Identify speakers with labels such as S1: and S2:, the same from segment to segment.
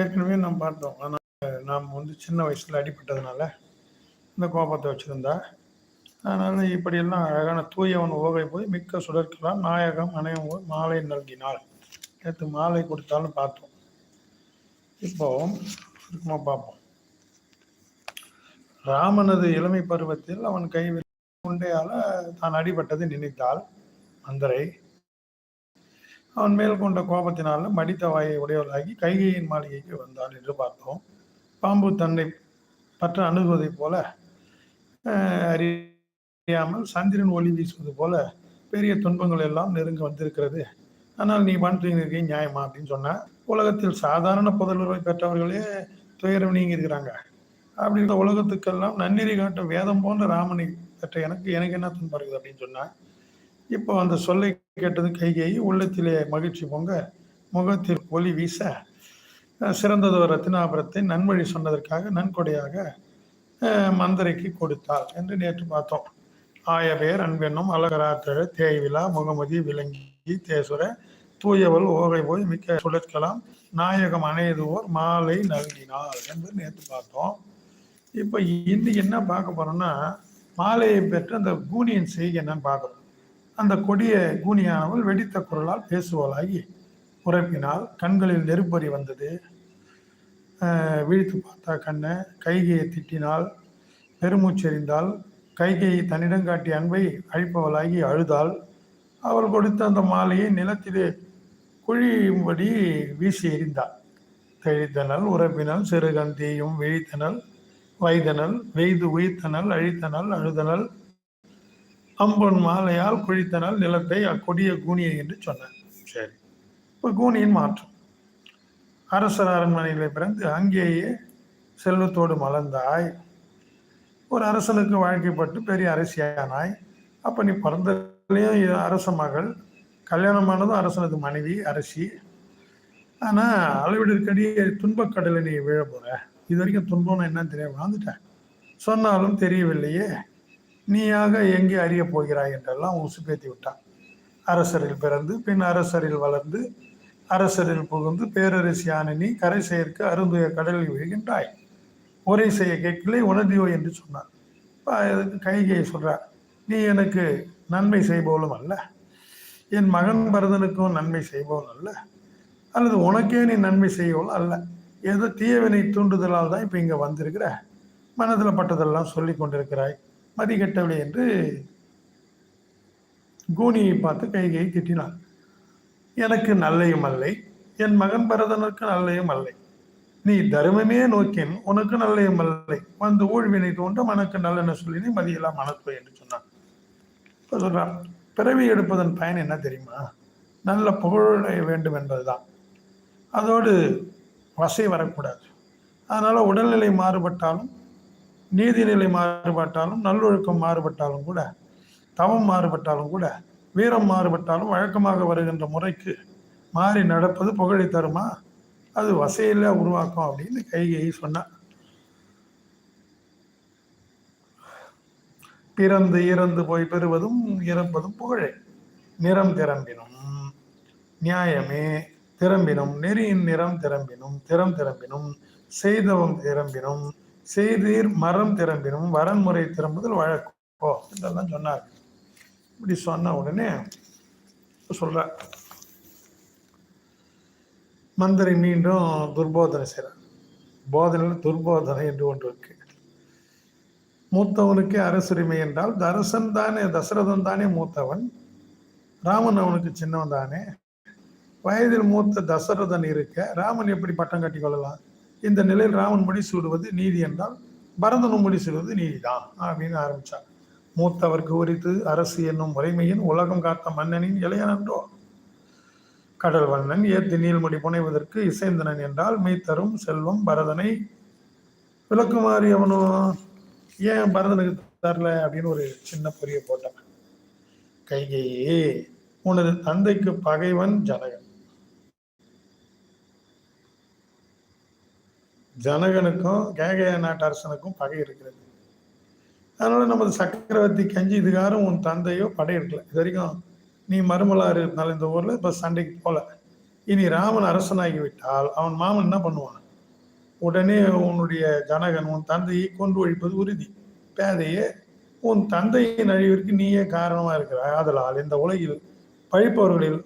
S1: ஏற்கனவே நாம் பார்த்தோம். ஆனால் நாம் வந்து சின்ன வயசில் அடிபட்டதுனால இந்த கோபத்தை வச்சுருந்தா. அதனால் இப்படியெல்லாம் அழகான தூயவன் ஓகை போய் மிக்க சுடற்களால் நாயகம் அணையம் மாலை நல்கினாள். நேற்று மாலை கொடுத்தாலும் பார்த்தோம். இப்போ சுருக்கமாக பார்ப்போம். ராமனது இளமை பருவத்தில் அவன் கை உண்டையால தான் அடிபட்டதை நினைத்தாள். மந்தரை அவன் மேல் கொண்ட கோபத்தினால மடித்த வாயை உடையவளாகி கைகையின் மாளிகைக்கு வந்தாள் என்று பார்த்தோம். பாம்பு தன்னை பற்ற அணுகுவதைப் போல அறியாமல் சந்திரன் ஒளி வீசுவது போல பெரிய துன்பங்கள் எல்லாம் நெருங்க வந்திருக்கிறது. ஆனால் நீ மண் தூங்கி நியாயமா அப்படின்னு சொன்ன உலகத்தில் சாதாரண புதல்வரை பெற்றவர்களே துயரம் நீங்கி இருக்கிறாங்க அப்படின்ற உலகத்துக்கெல்லாம் நன்னெறி காட்டும் வேதம் போன்ற ராமனை பெற்ற எனக்கு எனக்கு என்ன துன்பம் இருக்குது அப்படின்னு சொன்னா இப்போ அந்த சொல்லை கேட்டது கைகை உள்ளத்திலே மகிழ்ச்சி பொங்க முகத்தில் ஒளி வீச சிறந்ததோர் ரத்தினாபுரத்தை நன்வழி சொன்னதற்காக நன்கொடையாக மந்திரைக்கு கொடுத்தார் கொடுத்தாள் என்று நேற்று பார்த்தோம். ஆய பேர் அன்பென்னும் அழகராத்திர தேய்விழா முகமதி விலங்கி தேசுர தூயவள் ஓகை போய் மிக்க சுழற்கலாம் நாயகம் அணையதுவோர் மாலை நல்கினாள் என்று நேற்று பார்த்தோம். இப்போ இன்னைக்கு என்ன பார்க்க போறோம்னா மாலையை பெற்று அந்த கூனியின் செய்கை என்னன்னு பார்க்குறோம் அந்த கொடிய கூனியானவள் வெடித்த குரலால் பேசுவலாகி உறப்பினால் கண்களில் நெருப்பறி வந்தது. வீழ்த்து விழித்து பார்த்தா கண்ணை கைகையை திட்டினால் பெருமூச்செறிந்தாள். கைகையை தன்னிடம் காட்டிய அன்பை அழிப்பவளாகி அழுதாள். அவள் கொடுத்த அந்த மாலையை நிலத்திலே குழியும்படி வீசி எறிந்தாள். தெளித்தனல் உறப்பினல் சிறுகந்தியும் விழித்தனல் வைதனல் வெய்து உயிர்த்தனல் அழித்தனல் அழுதனல் அம்பொன் மாலையால் குழித்தனல் நிலத்தை அக்கொடிய கூனியை என்று சொன்னார். சரி. இப்போ கூனியின் மாற்றம். அரசர் அரண்மனையிலே பிறந்து அங்கேயே செல்வத்தோடு மலர்ந்தாய். ஒரு அரசனுக்கு வாழ்க்கைப்பட்டு பெரிய அரசியானாய். அப்ப நீ பிறந்ததுலேயும் அரச மகள் கல்யாணமானதும் அரசனது மனைவி அரசி. ஆனா அளவிடற்கடியே துன்பக்கடலை நீ விழ போற. இது வரைக்கும் துன்பம்னு என்னன்னு தெரியாம வாழ்ந்துட்டேன் சொன்னாலும் தெரியவில்லையே. நீயாக எங்கே அறிய போகிறாய் என்றெல்லாம் உசுப்பேத்தி விட்டான். அரசரில் பிறந்து பின் அரசரில் வளர்ந்து அரசரில் புகுந்து பேரரசியான நீ கரை செயற்கு அருந்துய கடலில் விழுகின்றாய். உரை செய்ய கேட்கலை உணர்தியோ என்று சொன்னார் அதுக்கு கைகையை சொல்றார் நீ எனக்கு நன்மை செய்பவளும் அல்ல. என் மகன் பரதனுக்கும் நன்மை செய்பவன் அல்ல. அல்லது உனக்கே நீ நன்மை செய்யவள் அல்ல. ஏதோ தீயவினை தூண்டுதலால் தான் இப்போ இங்கே வந்திருக்கிற. மனதில் பட்டதெல்லாம் சொல்லி கொண்டிருக்கிறாய். மதிக்கட்டவில்லை என்று கூனியை பார்த்து கைகையை திட்டினாள் எனக்கு நல்லையும் அல்லை என் மகன் பரதனுக்கு நல்லையும் அல்லை. நீ தர்மமே நோக்கின் உனக்கு நல்லையும் அல்லை. வந்து ஊழ்வினை தோன்றும் எனக்கு நல்லென்ன சொல்லி நீ மதியெல்லாம் மனத்துவ என்று சொன்னான் சொல்றான் பிறவி எடுப்பதன் பயன் என்ன தெரியுமா? நல்ல புகழடைய வேண்டும் என்பதுதான். அதோடு வசை வரக்கூடாது. அதனால உடல்நிலை மாறுபட்டாலும் நீதிநிலை மாறுபட்டாலும் நல்லொழுக்கம் மாறுபட்டாலும் கூட தவம் மாறுபட்டாலும் கூட வீரம் மாறுபட்டாலும் வழக்கமாக வருகின்ற முறைக்கு மாறி நடப்பது புகழை தருமா? அது வசையில உருவாக்கும் அப்படின்னு கைகையை சொன்னார் பிறந்து இறந்து போய் பெறுவதும் இறப்பதும் புகழே. நிறம் திறம்பினும் நியாயமே திறம்பினும் நெறியின் நிறம் திறம்பினும் திறம் திறம்பினும் செய்தவம் திறம்பினும் செய்தீர் மரம் திறம்பினும் வரன்முறை திறம்புதல் வழக்கோ என்றெல்லாம் சொன்னார். இப்படி சொன்ன உடனே சொல்ற மந்திரி மீண்டும் துர்போதனை செய்கிறார் போதனையில் துர்போதனை என்று ஒன்று இருக்கு. மூத்தவனுக்கே அரசுரிமை என்றால் தரசன் தானே தசரதன் தானே மூத்தவன் ராமன் அவனுக்கு சின்னவன் தானே. வயதில் மூத்த தசரதன் இருக்க ராமன் எப்படி பட்டம் கட்டி கொள்ளலாம்? இந்த நிலையில் ராமன் முடிசூடுவது நீதி என்றால் பரதனும் முடிசூடுவது நீதிதான் அப்படின்னு ஆரம்பிச்சார். மூத்தவர் குறித்து அரசு என்னும் முறைமையின் உலகம் காத்த மன்னனின் இளையனன்றோ கடல் வண்ணன் ஏத்தி நீள்முடி புனைவதற்கு இசைந்தனன் என்றால் மெய்த்தரும் செல்வம் பரதனை விளக்குமாறி அவனும் ஏன் பரதனுக்கு தரல அப்படின்னு ஒரு சின்ன பொரிய போட்டான் கைகையே உனது தந்தைக்கு பகைவன் ஜனகன். ஜனகனுக்கும் கேகய நாட்டு அரசனுக்கும் பகை இருக்கிறது. அதனால நமது சக்கரவர்த்தி கஞ்சி இதுகாரம் உன் தந்தையோ படை இது வரைக்கும் நீ மருமலாறு இருந்தாலும் இந்த ஊர்ல இப்ப சண்டைக்கு போல. இனி ராமன் அரசனாகி விட்டால் அவன் மாமன் என்ன பண்ணுவான்? உடனே உன்னுடைய ஜனகன் உன் தந்தையை கொண்டு ஒழிப்பது உறுதி. பேதையே உன் தந்தையின் அழிவிற்கு நீயே காரணமா இருக்கிறாய் ஆதலால் இந்த உலகில் பழிப்பவர்களில்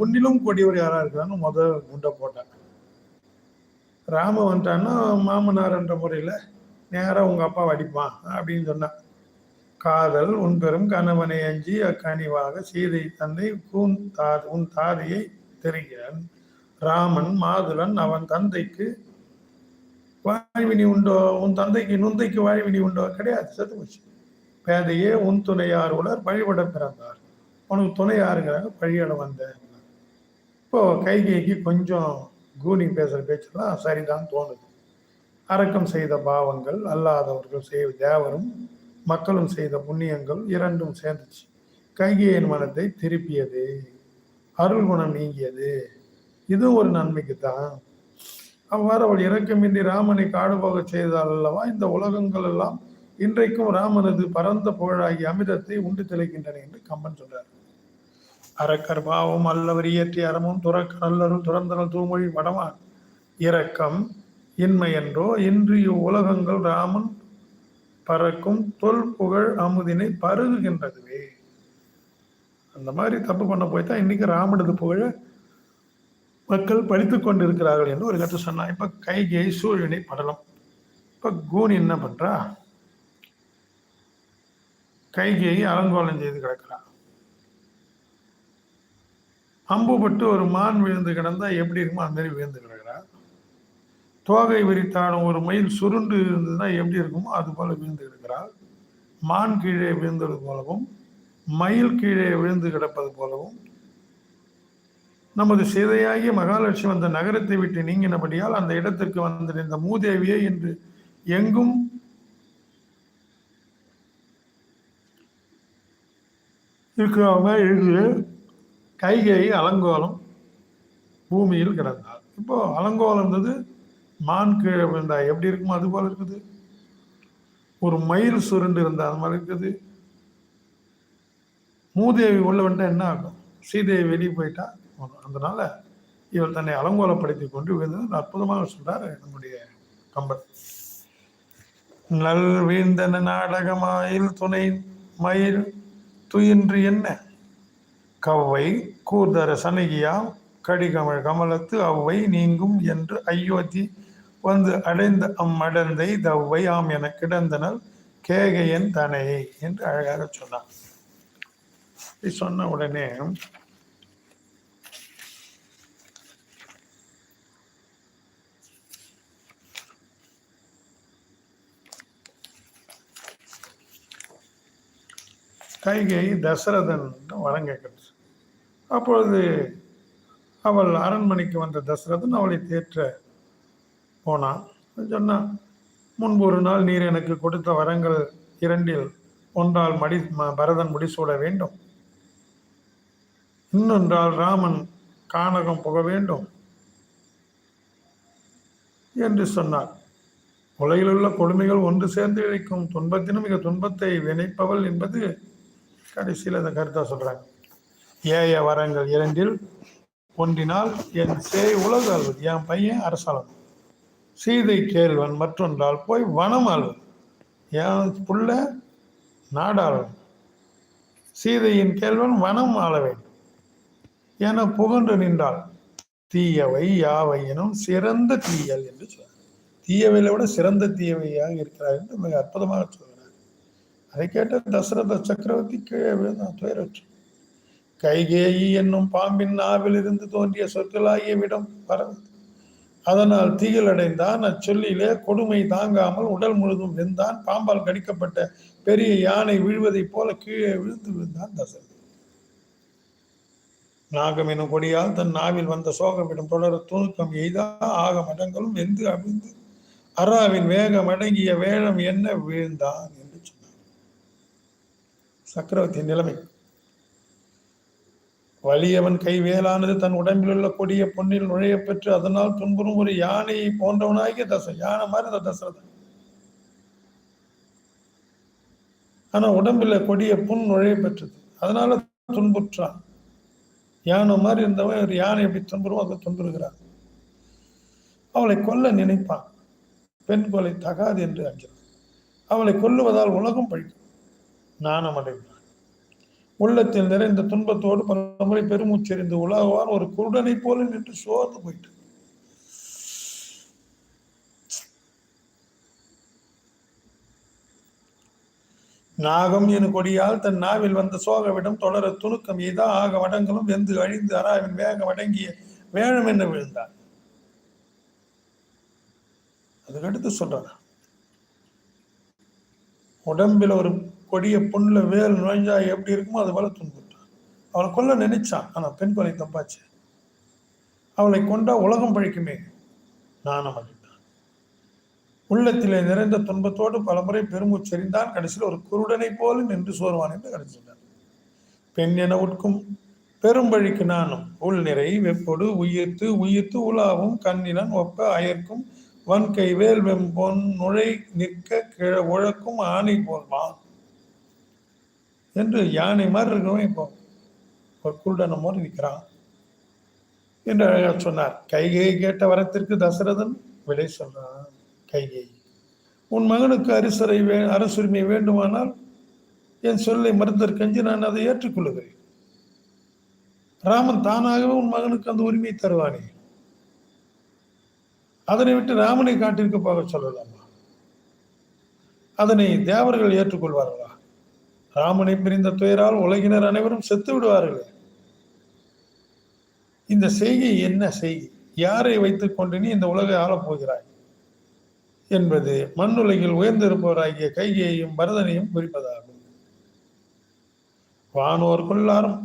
S1: உன்னிலும் கொடியவர் யாரா இருக்கிறான்னு முதல் குண்டை போட்டான் ராம வந்துட்டான்னா மாமனார்ன்ற முறையில் நேராக உங்கள் அப்பா அடிப்பான் அப்படின்னு சொன்னான் காதல் உன் பெரும் கணவனை அஞ்சி அக்கனிவாக சீதை தந்தை கூன் தா உன் தாதையை தெரிகிறான். ராமன் மாதுளன் அவன் தந்தைக்கு வாழ்வினி உண்டோ? உன் தந்தைக்கு நுந்தைக்கு வாழ்வினி உண்டோ? கிடையாது செத்து போச்சு. பேதையே உன் துணையார் உலர் பழிபட பிறந்தார். உனக்கு துணை யாருங்கிறாங்க வந்த. இப்போ கைகைக்கு கொஞ்சம் கூனி பேசுகிற பேச்செல்லாம் சரிதான் தோணுது. அரக்கம் செய்த பாவங்கள் அல்லாதவர்கள் செய்த தேவரும் மக்களும் செய்த புண்ணியங்கள் இரண்டும் சேர்ந்துச்சு. கைகையின் மனத்தை திருப்பியது அருள் குணம் நீங்கியது இதுவும் ஒரு நன்மைக்கு தான் அவ்வாறு அவள் இறக்கமின்றி ராமனை காடு செய்தால் அல்லவா? இந்த உலகங்கள் எல்லாம் இன்றைக்கும் ராமனது பரந்த புகழாகிய அமிர்தத்தை உண்டு திளைக்கின்றன என்று கம்பன் சொல்றார். அரக்கர் பாவம் அல்லவர் இயற்றி அறமும் துறக்க நல்லருள் துறந்தனல் தூமொழி வடமான். இரக்கம் இன்மை என்றோ இன்று இவ்வுலகங்கள் ராமன் பறக்கும் தொல் புகழ் அமுதினை பருகுகின்றதுவே. அந்த மாதிரி தப்பு பண்ண போய் தான் இன்னைக்கு ராமனது புகழ மக்கள் படித்துக் கொண்டிருக்கிறார்கள் என்று ஒரு கருத்து சொன்னான் இப்ப கைகை சூழ்வினை படலம். இப்ப கூனி என்ன பண்றா? கைகையை அலங்கோலம் செய்து கிடக்கிறான் அம்புபட்டு ஒரு மான் விழுந்து கிடந்தா எப்படி இருக்குமோ அந்த மாதிரி விழுந்து கிடக்கிறார் தோகை விரித்தாடும் ஒரு மயில் சுருண்டு இருந்ததுன்னா எப்படி இருக்குமோ அது போல விழுந்து கிடக்கிறார் மான் கீழே விழுந்தது போலவும் மயில் கீழே விழுந்து கிடப்பது போலவும் நமது சீதையாகிய மகாலட்சுமி அந்த நகரத்தை விட்டு நீங்கினபடியால் அந்த இடத்திற்கு வந்திருந்த மூதேவியே என்று எங்கும் இருக்கிறவங்க இருந்து கைகை அலங்கோலம் பூமியில் கிடந்தார் இப்போ அலங்கோலம் இருந்தது மான் கீழே விழுந்தா எப்படி இருக்குமோ அது போல இருக்குது. ஒரு மயில் சுருண்டு இருந்தா அது மாதிரி இருக்குது. மூதேவி உள்ள வந்துட்டா என்ன ஆகும்? சீதேவி வெளியே போயிட்டா. அதனால இவர் தன்னை அலங்கோலப்படுத்தி கொண்டு விழுந்தது. அற்புதமாக சொல்றாரு நம்முடைய கம்பர் நல் வீழ்ந்தன நாடகமாயில் துணை மயில் துயின்று என்ன? கவ்வை கூர்தர சனகியா கடிகமழ் கமலத்து அவ்வை நீங்கும் என்று ஐயோத்தி வந்து அடைந்த அம்மடந்தை தவ்வை ஆம் என கிடந்தனர் கேகையன் தனையை என்று அழகாக சொன்னார் இப்படி சொன்ன உடனே கைகை தசரதன் வரம் கேட்கிறது. அப்பொழுது அவள் அரண்மனைக்கு வந்த தசரதன் அவளை தேற்ற போனான். சொன்னான் முன்பு ஒரு நாள் நீர் எனக்கு கொடுத்த வரங்கள் இரண்டில் ஒன்றால் மடி பரதன் முடிசூட வேண்டும். இன்னொன்றால் ராமன் கானகம் புக வேண்டும். என்று சொன்னார் உலகில் உள்ள கொடுமைகள் ஒன்று சேர்ந்து இழைக்கும் துன்பத்தினும் மிக துன்பத்தை வினைப்பவள் என்பது கடைசியில் அந்த கருத்தா சொல்றாங்க. ஏய வரங்கள் இரண்டில் ஒன்றினால் என் சேய் உலக ஆள்வது என் பையன் அரசாளன். சீதை கேள்வன் மற்றொன்றால் போய் வனம் ஆள்வது என் புள்ள நாடாளன். சீதையின் கேள்வன் வனம் ஆள வேண்டும். என புகன்று நின்றாள். தீயவை யாவை எனும் சிறந்த தீயல் என்று சொல்றார். தீயவையில விட சிறந்த தீயவையாக இருக்கிறார் என்று மிக அற்புதமாக சொல்கிறார். அதை கேட்ட தசரத சக்கரவர்த்தி கீழே விழுந்தான் துயரற்று. கைகேயி என்னும் பாம்பின் நாவில் இருந்து தோன்றிய சொற்களாகிய விடம் பரவி அதனால் தீயில் அடைந்தான் அச்சொல்லிலே கொடுமை தாங்காமல் உடல் முழுதும் வெந்தான். பாம்பால் கடிக்கப்பட்ட பெரிய யானை விழுவதைப் போல கீழே விழுந்து விழுந்தான் தசரதன் நாகம் எனும் கொடியால் தன் நாவில் வந்த சோகமிடம் தொடர துணுக்கம் எய்தா. ஆக மடங்களும் வெந்து அவிழ்ந்து அராவின் வேகம் அடங்கிய வேழம் என்ன வீழ்ந்தான் என்று சொன்னார். சக்கரவர்த்தி நிலைமை. வலியவன் கை வேலானது தன் உடம்பில் உள்ள கொடிய பொன்னில் நுழைய பெற்று அதனால் துன்புறும் ஒரு யானையை போன்றவனாகிய தசை யானை மாதிரி இந்த தசரதன். ஆனா உடம்புல கொடிய புண் நுழைய பெற்றது அதனால துன்புற்றான். யானை மாதிரி இருந்தவன் ஒரு யானை எப்படி துன்புறுவோம் அதை துன்புறுகிறான். அவளை கொல்ல நினைப்பான். பெண் கொலை தகாது என்று அஞ்சான் அவளை கொல்லுவதால் உலகம் பழிக்கும். நாணம் அடைந்தான் உள்ளத்தில் நிறைந்த துன்பத்தோடு பலமுறை பெருமூச்செறிந்து உலகவான் ஒரு குருடனை போல நின்று சோர்ந்து போயிட்டு. நாகம் என கொடியால் தன் நாவில் வந்த சோகவிடம் தொடர துணுக்கம் இதா ஆக வடங்களும் வெந்து அழிந்து அராவின் வேகம் அடங்கிய வேழம் என்று விழுந்தார்? அதுக்கடுத்து சொல்றதா உடம்பில் ஒரு கொடிய பொண்ணில் வேல் நுழைஞ்சா எப்படி இருக்குமோ அது போல துன்புற்றான். அவளை கொல்ல நினைச்சான். ஆனால் பெண் கொலை தப்பாச்சு. அவளை கொண்டா உலகம் பழிக்குமே. நாணம் அடைந்தான். உள்ளத்திலே நிறைந்த துன்பத்தோடு பலமுறை பெருமூச்செறிந்தான். கடைசியில் ஒரு குருடனை போல நின்று சோர்வான் என்று கடைசி பெண் என உட்கும் பெரும்பழிக்கு நானும் உள் நிறை வெப்பொடு உயிர்த்து உயிர்த்து உலாவும் கண்ணிலன் ஒப்ப அயர்க்கும் வன்கை வேல் வெம்பொன் நுழை நிற்க கிழ உழக்கும் ஆணை போல்வான் என்று யானை மாதிரி இருக்கவன் இப்போ ஒரு குருடனை மாதிரி நிற்கிறான் என்று அழகாக சொன்னார். கைகையை கேட்ட வரத்திற்கு தசரதன் விடை சொல்றான். கைகை உன் மகனுக்கு அரிசரை வே அரசுரிமை வேண்டுமானால் என் சொல்லை மறுத்தற்கஞ்சி நான் அதை ஏற்றுக்கொள்ளுகிறேன். ராமன் தானாகவே உன் மகனுக்கு அந்த உரிமையை தருவானே. அதனை விட்டு ராமனை காட்டிற்கு போக சொல்லலாமா? அதனை தேவர்கள் ஏற்றுக்கொள்வார்களா? ராமனை பிரிந்த துயரால் உலகினர் அனைவரும் செத்து விடுவார்கள். இந்த செய்கை என்ன செய்கை? யாரை வைத்துக் கொண்டு நீ இந்த உலகை ஆளப் போகிறாய் என்பது மண்ணுலகில் உயர்ந்திருப்பவராகிய கைகையையும் பரதனையும் குறிப்பதாகும். வானோர் கொள்ளாரும்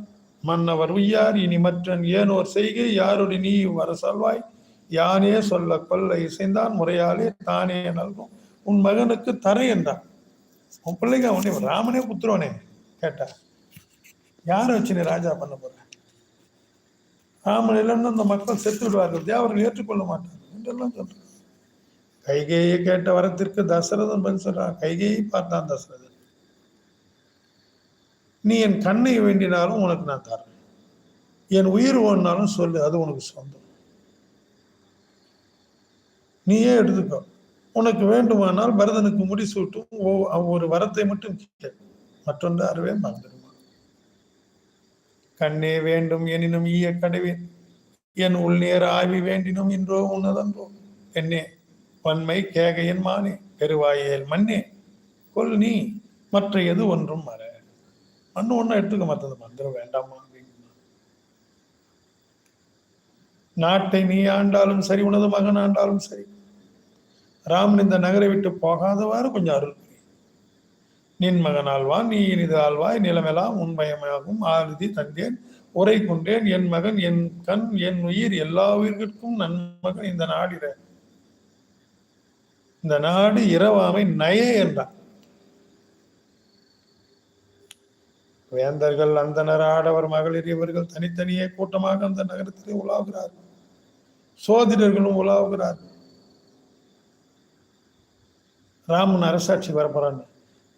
S1: மன்னவர் உய்யார் இனி மற்றன் ஏனோர் செய்கை யாருடைய நீ வரசல்வாய் யானே சொல்ல கொல்ல இசைந்தான் முறையாலே தானே நல்கும் உன் மகனுக்கு தரை என்றான். உன் பிள்ளைங்க அவனே ராமனே புத்திரவனே கேட்டா. யாரை வச்சு நீ ராஜா பண்ண போற? ராமன் இல்லைன்னு அந்த மக்கள் செத்து விடுவார்கள். தேவர்கள் ஏற்றுக்கொள்ள மாட்டார்கள் என்றெல்லாம் சொல்றாங்க கைகையை கேட்ட வரத்திற்கு தசரதன் பதில் சொல்றான். கைகையை பார்த்தான் தசரதன். நீ என் கண்ணை வேண்டினாலும் உனக்கு நான் தரேன். என் உயிர் ஓடினாலும் சொல்லு அது உனக்கு சொந்தம். நீயே எடுத்துக்கோ. உனக்கு வேண்டுமானால் பரதனுக்கு முடிசூட்டும். ஓ- ஒரு வரத்தை மட்டும் கேள். மற்றொன்று அறவே மறந்துடுமா? கண்ணே வேண்டும் எனினும் ஈய கடவேன் என் உள்நேர ஆய்வி வேண்டினும் இன்றோ உன்னதன்றோ. என்னே வன்மை கேகையன் மானே. பெருவாயேல் மண்ணே கொல் நீ. மற்ற எது ஒன்றும் மற. மண்ணு ஒன்றும் எடுத்துக்க மற்றது மந்திரம் வேண்டாமா? நாட்டை நீ ஆண்டாலும் சரி உனது மகன் ஆண்டாலும் சரி. ராமன் இந்த நகரை விட்டு போகாதவாறு கொஞ்சம் அருள் நின் மகன் ஆழ்வான் நீ இனிது ஆழ்வாய் நிலமெல்லாம் உண்மயமாகும் ஆறுதி தந்தேன் உரை கொண்டேன். என் மகன் என் கண் என் உயிர் எல்லா உயிர்கட்கும் நன்மகன் இந்த நாடிற இந்த நாடு இரவாமை நய என்றான். வேந்தர்கள் அந்தனர் ஆடவர் மகளிர் இவர்கள் தனித்தனியே கூட்டமாக அந்த நகரத்திலே உலாவுகிறார்கள் சோதிடர்களும் உலாவுகிறார்கள் ராமன் அரசாட்சி வரப்போறாங்க.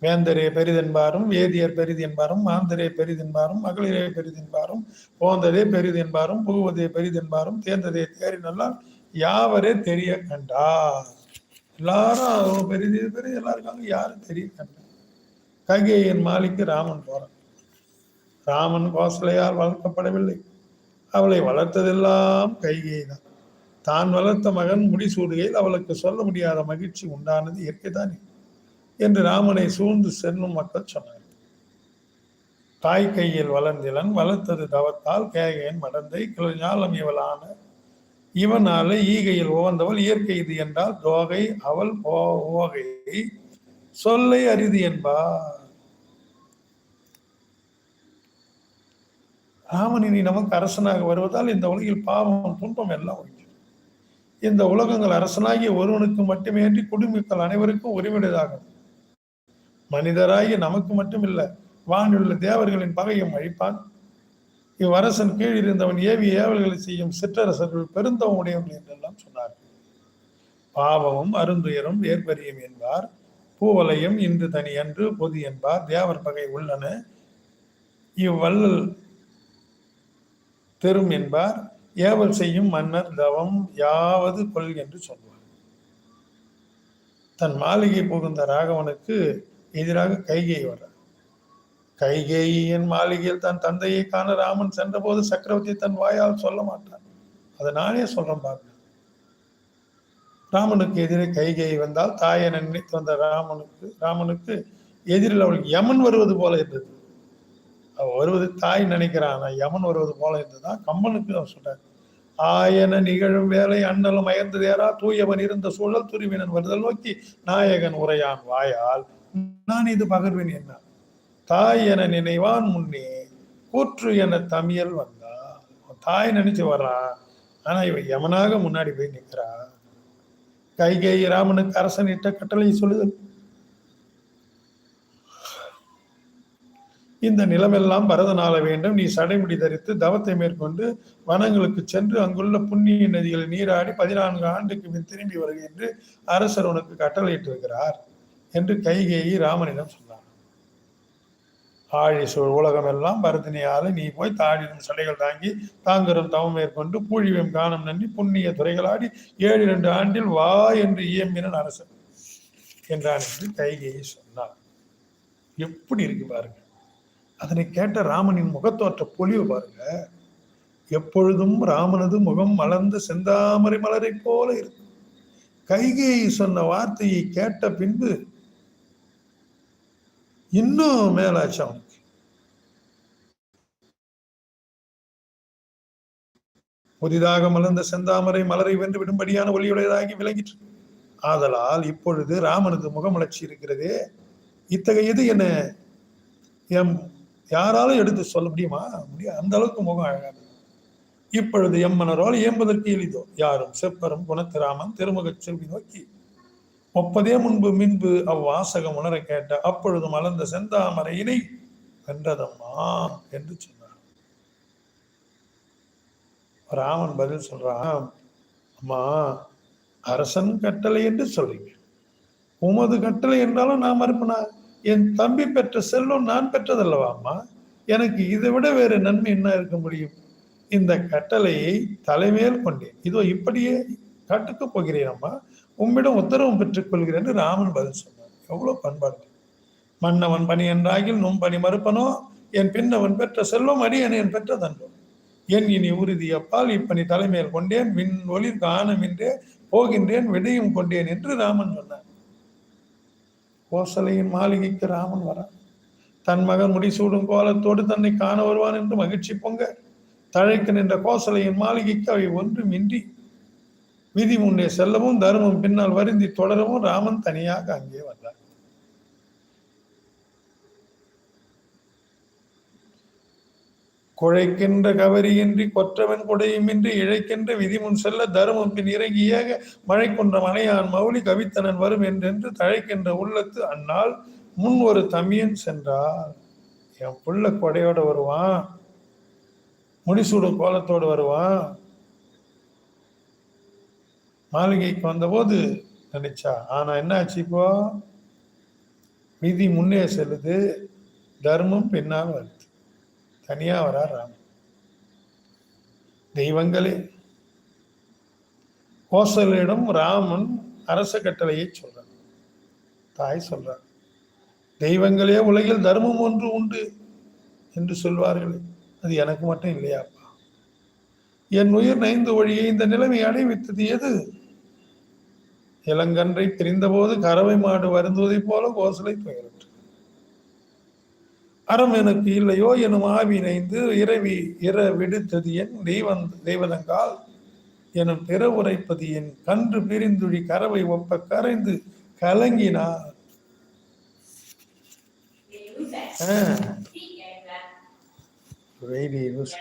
S1: வேந்தரே பெரிதென்பாரும் வேதியர் பெரிதென்பாரும் மாந்தரே பெரிதென்பாரும் மகளிரே பெரிதென்பாரும் போந்ததே பெரிதென்பாரும் புகுவதே பெரிதென்பாரும் தேர்ந்ததே தேறினெல்லாம் யாவரே தெரிய கண்டார் எல்லாரும் அவ்வளவு பெரிது பெரிய எல்லாம் இருக்காங்க யாரும் தெரிய கண்டார் கைகேயின் மாலிக்கு ராமன் போறான். ராமன் கோசலையால் வளர்க்கப்படவில்லை. அவளை வளர்த்ததெல்லாம் கைகை தான் தான் வளர்த்த மகன் முடிசூடுகையில் அவளுக்கு சொல்ல முடியாத மகிழ்ச்சி உண்டானது இயற்கைதானே? என்று ராமனை சூழ்ந்து செல்லும் மக்கள் சொன்னார் தாய் கையில் வளர்ந்திலன் வளர்த்தது தவத்தால் கேகையன் மடந்தை கிளஞ்சாலம் இவளான இவனால ஈகையில் உவந்தவள் இயற்கை இது என்றால் தோகை அவள் போ- ஓகை சொல்லை அரிது என்பா ராமனினி நமக்கு அரசனாக வருவதால் இந்த உலகில் பாவம் துன்பம் எல்லாம் ஒழியும் இந்த உலகங்கள் அரசனாகிய ஒருவனுக்கு மட்டுமேன்றி குடிமக்கள் அனைவருக்கும் உரிமையுடையதாகும். மனிதராகிய நமக்கு மட்டுமில்ல வானிலுள்ள தேவர்களின் பகையும் அழிப்பான். இவ்வரசன் கீழ் இருந்தவன் ஏவி ஏவல்களை செய்யும் சிற்றரசர்கள் பெருந்தவம் உடையவர்கள் என்றெல்லாம் சொன்னார்கள். பாவமும் அருந்துயரும் வேர்பரியும் என்பார். பூவலையும் இன்று தனி அன்று பொது என்பார். தேவர் பகை உள்ளன. இவ்வள்ளல் தெரும் என்பார். ஏவல் செய்யும் மன்னர் தவம் யாவது கொள் என்று சொல்வார். தன் மாளிகை புகுந்த ராகவனுக்கு எதிராக கைகை வர்றார். கைகேயின் மாளிகையில் தன் தந்தையை காண ராமன் சென்றபோது சக்கரவர்த்தி தன் வாயால் சொல்ல மாட்டான் அதை நானே சொல்றேன் பாருங்க ராமனுக்கு எதிரே கைகை வந்தால் தாயை நினைத்து வந்த ராமனுக்கு ராமனுக்கு எதிரில் அவளுக்கு யமன் வருவது போல இருந்தது. அவள் வருவது தாய் நினைக்கிறான் யமன் வருவது போல இருந்ததுதான் கம்பனுக்கு அவன் சொல்றாரு ஆயன நிகழும் வேலை அண்ணலும் அயர்ந்து தேரா தூயவன் இருந்த சூழல் துருவினன் வருதல் நோக்கி நாயகன் உரையான் வாயால் நான் இது பகர்வின் என்ன தாய் என நினைவான் முன்னே கூற்று என தமியல் வந்தா. தாய் நினைச்சு வர்றான் ஆனா இவன் யமனாக முன்னாடி போய் நிற்கிறான் கைகை ராமனுக்கு அரசன் இட்ட கட்டளை சொல்லுதல் இந்த நிலமெல்லாம் பரதனால வேண்டும். நீ சடைமுடி தரித்து தவத்தை மேற்கொண்டு வனங்களுக்கு சென்று அங்குள்ள புண்ணிய நதிகளில் நீராடி பதினான்கு ஆண்டுக்கு பின் திரும்பி வருக என்று அரசர் உனக்கு கட்டளையிட்டிருக்கிறார் என்று கைகேயி ராமனிடம் சொன்னார் ஆழி சூழ் உலகமெல்லாம் எல்லாம் நீ போய் தாழிடும் சடைகள் தாங்கி தாங்கரும் தவம் மேற்கொண்டு பூழிவம் காணம் நன்றி புண்ணிய துறைகளாடி ஏழு இரண்டு ஆண்டில் வா என்று இயம்பினன் அரசன் என்றான் என்று கைகேயி சொன்னார் எப்படி இருக்கு பாருங்க. அதனை கேட்ட ராமனின் முகத்தோற்ற பொலிவு பாருங்க. எப்பொழுதும் ராமனது முகம் மலர்ந்த செந்தாமரை மலரை போல இருக்கும் கைகேயி சொன்ன வார்த்தையை கேட்ட பின்பு இன்னும் மேலாச்சு அவனுக்கு. புதிதாக மலர்ந்த செந்தாமரை மலரை வென்று விடும்படியான ஒளியுடையதாகி விளங்கிற்று. ஆதலால் இப்பொழுது ராமனது முகமலர்ச்சி இருக்கிறதே. இத்தகையது என்ன எம் யாராலும் எடுத்து சொல்ல முடியுமா? முடியாது அந்த அளவுக்கு முகம் அழகானது இப்பொழுது எம்மனரோல் ஏம்பதற்கு எளிதோ? யாரும் செப்பரும் குணத்திராமன் திருமுகச் செல்வி நோக்கி ஒப்பதே முன்பு மின்பு அவ்வாசகம் உணர கேட்ட அப்பொழுது மலர்ந்த செந்தாமரையினை வென்றதம்மா என்று சொன்னார். ராமன் பதில் சொல்றான் அம்மா அரசன் கட்டளை என்று சொல்றீங்க. உமது கட்டளை என்றாலும் நான் மறுப்பினா என் தம்பி பெற்ற செல்வம் நான் பெற்றதல்லவா அம்மா எனக்கு இதை விட வேறு நன்மை என்ன இருக்க முடியும்? இந்த கட்டளையை தலைமையில் கொண்டேன். இதோ இப்படியே காட்டுக்கு போகிறேன் அம்மா உம்மிடம் உத்தரவு பெற்றுக்கொள்கிறேன் என்று ராமன் பதில் சொன்னார் எவ்வளோ பண்பாடு. மன்னவன் பணி என்றாகில் நும் பணி மறுப்பனோ? என் பின்னவன் பெற்ற செல்வம் அடியன் என் பெற்ற தன்பம் என் இனி உறுதி அப்பால் இப்பணி தலைமையில் கொண்டேன். மின் ஒளிர் காணமின்றே போகின்றேன் விடையும் கொண்டேன் என்று ராமன் சொன்னார் கோசலையின் மாளிகைக்கு ராமன் வரான் தன் மகன் முடிசூடும் கோலத்தோடு தன்னை காண வருவான் என்று மகிழ்ச்சி பொங்க தழைத்து நின்ற கோசலையின் மாளிகைக்கு அவை ஒன்றுமின்றி. விதி முன்னே செல்லவும் தர்மம் பின்னால் வருந்தி தொடரவும் ராமன் தனியாக அங்கே வந்தார். குழைக்கின்ற கவரியின்றி கொற்றவன் கொடையுமின்றி இழைக்கின்ற விதிமுன் செல்ல தருமம் பின் இறங்கியாக மழை கொன்ற மலையான் மௌலி கவித்தனன் வரும் என்றென்று தழைக்கின்ற உள்ளத்து அந்நாள் முன் ஒரு தமியன் சென்றார். என் புள்ள கொடையோட வருவான். முடிசூடு கோலத்தோடு வருவான். மாளிகைக்கு வந்தபோது நினைச்சா ஆனா என்ன ஆச்சு இப்போ? விதி முன்னே செல்லுது தர்மம் பின்னால் வருது. தனியாக வரார் ராமன் தெய்வங்களே கோசலிடம் ராமன் அரச கட்டளையை சொல்றார். தாய் சொல்றார் தெய்வங்களே உலகில் தர்மம் ஒன்று உண்டு என்று சொல்வார்களே. அது எனக்கு மட்டும் இல்லையாப்பா. என் உயிர் நைந்து வழியை இந்த நிலைமை அடைவித்தது எது? இளங்கன்றை பிரிந்தபோது கறவை மாடு வருந்துவதைப் போல கோசலை துயரும். அறம் எனக்கு இல்லையோ எனும் ஆவினைந்து இரவி இர விடுத்தது என் தெய்வந் தெய்வதங்கால் எனும் பிற உரைப்பது என் கன்று பிரிந்துழி கரவை ஒப்ப கரைந்து கலங்கினார். Very
S2: use